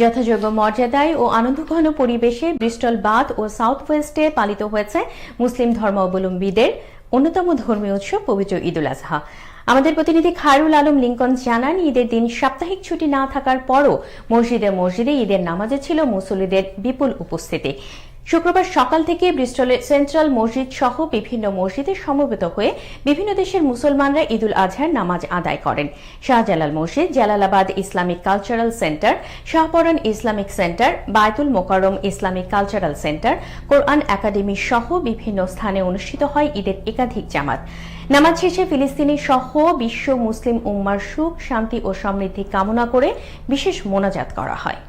যথাযোগ্য মর্যাদায় ও আনন্দঘন পরিবেশে ব্রিস্টল বাদ ও সাউথ ওয়েস্টে পালিত হয়েছে মুসলিম ধর্মাবলম্বীদের অন্যতম ধর্মীয় উৎসব পবিত্র ঈদুল আজহা। আমাদের প্রতিনিধি খায়রুল আলম লিঙ্কন জানান, ঈদের দিন সাপ্তাহিক ছুটি না থাকার পরও মসজিদে মসজিদে ঈদের নামাজে ছিল মুসল্লিদের বিপুল উপস্থিতি। শুক্রবার সকাল থেকে ব্রিস্টলের সেন্ট্রাল মসজিদ সহ বিভিন্ন মসজিদে সমবেত হয়ে বিভিন্ন দেশের মুসলমানরা ঈদুল আজহার নামাজ আদায় করেন। শাহজালাল মসজিদ, Jalalabad Islamic cultural centre Shahporan Islamic centre, Baitul Mukarram Islamic cultural centre, Quran academy সহ বিভিন্ন স্থানে অনুষ্ঠিত হয় ঈদের একাধিক জামাত। নামাজ শেষে ফিলিস্তিনি সহ বিশ্ব মুসলিম উম্মার সুখ, শান্তি ও সমৃদ্ধি কামনা করে বিশেষ মোনাজাত করা হয়।